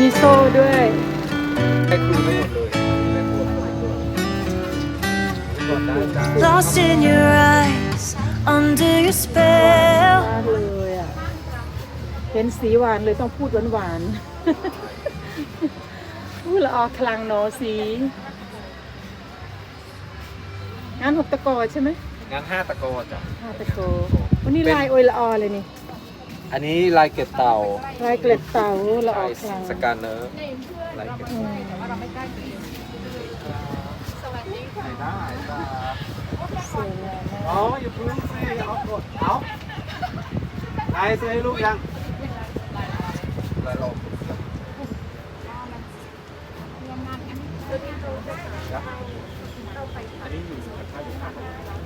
มีโซ่ด้วยให้คุยไม่หมดเลยไม่พูดไม่พูดก่อนได้จ้า Lost in your eyes, under your spell. มากเลยอะเห็นสีหวานเลยต้องพูดหวานหวานๆพูดละออกคลังเนอะสีงานหกตะกอใช่ไหมงานห้าตะโกจ้ะห้าตะโกวันนี้ลายโอยละออเลยนี่ อันนี้ลายเก็บเต่าลายเกล็ดเต่าละอลาอยกคลังสแกนเนอร์ลายเก็บอืมใส่ได้จ้าสวยงามมากเอาอย่าพึ่งสิเอากดเอานายซื้อให้ลูกยังลายลงอันนี้อยู่กับข้าวอยู่ข้าง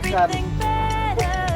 next time.